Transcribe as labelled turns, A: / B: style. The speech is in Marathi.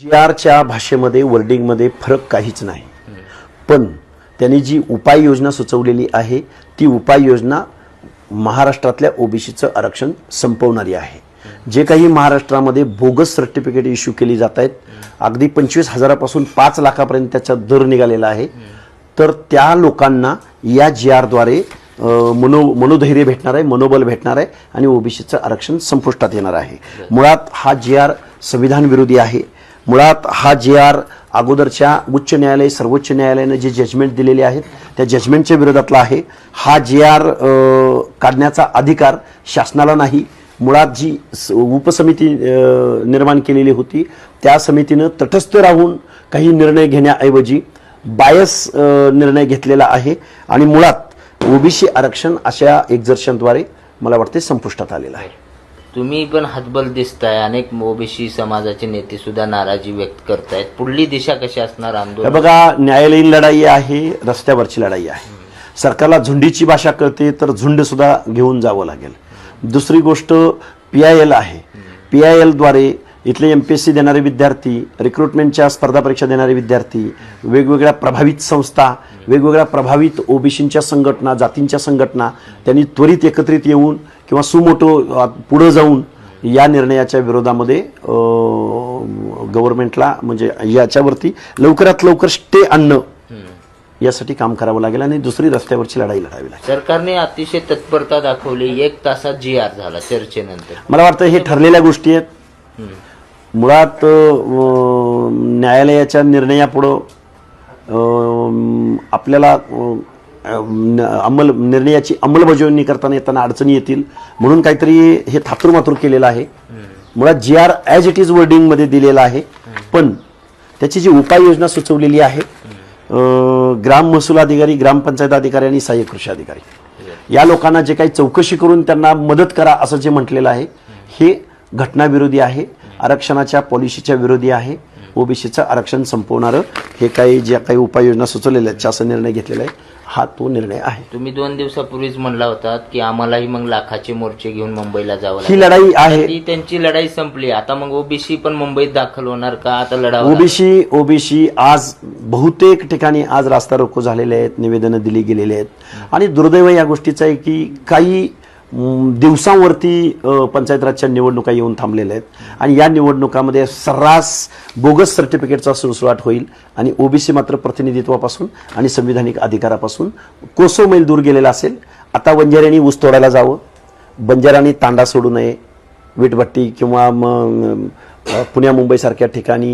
A: जी आरच्या भाषेमध्ये वर्डिंगमध्ये फरक काहीच नाही. पण त्यांनी जी उपाययोजना सुचवलेली आहे ती उपाययोजना महाराष्ट्रातल्या ओबीसीचं आरक्षण संपवणारी आहे. जे काही महाराष्ट्रामध्ये बोगस सर्टिफिकेट इश्यू केली जात आहेत अगदी पंचवीस हजारापासून पाच लाखापर्यंत त्याचा दर निघालेला आहे. तर त्या लोकांना या जी आरद्वारे मनो मनोधैर्य भेटणार आहे मनोबल भेटणार आहे आणि ओबीसीचं आरक्षण संपुष्टात येणार आहे. मुळात हा जी आर संविधान विरोधी आहे. मुळात हा जे आर अगोदरच्या उच्च न्यायालय सर्वोच्च न्यायालयानं जे जजमेंट दिलेले आहेत त्या जजमेंटच्या विरोधातला आहे. हा जे आर काढण्याचा अधिकार शासनाला नाही. मुळात जी स- उपसमिती निर्माण केलेली होती त्या समितीनं तटस्थ राहून काही निर्णय घेण्याऐवजी बायस निर्णय घेतलेला आहे. आणि मुळात ओबीसी आरक्षण अशा एक्झर्शनद्वारे मला वाटते संपुष्टात आलेलं आहे.
B: तुम्ही पण हतबल दिसताय अनेक ओबीसी समाजाचे नेते सुद्धा नाराजी व्यक्त करतायत. पुढली दिशा कशी असणार आंदोलन?
A: बघा न्यायालयीन लढाई आहे रस्त्यावरची लढाई आहे. सरकारला झुंडीची भाषा कळते तर झुंड सुद्धा घेऊन जावं लागेल. दुसरी गोष्ट पी आय एल आहे. पी आय एलद्वारे इथले एम पी एस सी देणारे विद्यार्थी रिक्रुटमेंटच्या स्पर्धा परीक्षा देणारे विद्यार्थी वेगवेगळ्या प्रभावित संस्था वेगवेगळ्या प्रभावित ओबीसींच्या संघटना जातींच्या संघटना त्यांनी त्वरित एकत्रित येऊन किंवा सुमोटो पुढं जाऊन या निर्णयाच्या विरोधामध्ये गव्हर्नमेंटला म्हणजे याच्यावरती लवकरात लवकर स्टे आणणं यासाठी काम करावं लागेल आणि दुसरी रस्त्यावरची लढाई लढावी लागेल.
B: सरकारने अतिशय तत्परता दाखवली. एक तासात जी आर झाला चर्चेनंतर.
A: मला वाटतं हे ठरलेल्या गोष्टी आहेत. मुळात न्यायालयाच्या निर्णयापुढं आपल्याला अंमल निर्णयाची अंमलबजावणी करताना येताना अडचणी येतील. म्हणून काहीतरी हे थातुरमातूर केलेलं आहे. मुळात G R as it is वर्डिंगमध्ये दिलेलं आहे. पण त्याची जी उपाययोजना सुचवलेली आहे ग्राम महसूल अधिकारी ग्रामपंचायत अधिकारी आणि सहाय्यक कृषी अधिकारी. या लोकांना जे काही चौकशी करून त्यांना मदत करा असं जे म्हटलेलं आहे हे घटनाविरोधी आहे आरक्षणाच्या पॉलिसीच्या विरोधी आहे ओबीसीचं आरक्षण संपवणारं हे काही ज्या काही उपाययोजना सुचवलेल्या आहेत शासन निर्णय घेतलेला आहे हा तो निर्णय आहे.
B: तुम्ही दोन दिवसापूर्वीच म्हणला होतात की आम्हालाही मग लाखाचे मोर्चे घेऊन मुंबईला जावं
A: ही लढाई आहे.
B: ती त्यांची लढाई संपली. आता मग ओबीसी पण मुंबईत दाखल होणार का? आता लागेल?
A: ओबीसी ओबीसी आज बहुतेक ठिकाणी आज रास्ता रोको झालेले आहेत निवेदनं दिली गेलेली आहेत. आणि दुर्दैव या गोष्टीचं आहे की काही दिवसांवरती पंचायत राजच्या निवडणुका येऊन थांबलेल्या आहेत. आणि या निवडणुकामध्ये सर्रास बोगस सर्टिफिकेटचा सुळसुळाट होईल आणि ओबीसी मात्र प्रतिनिधित्वापासून आणि संविधानिक अधिकारापासून कोसो मैल दूर गेलेला असेल. आता बंजाऱ्यांनी ऊस तोडायला जावं. बंजाऱ्यांनी तांडा सोडू नये. विटभट्टी किंवा मग पुण्या मुंबईसारख्या ठिकाणी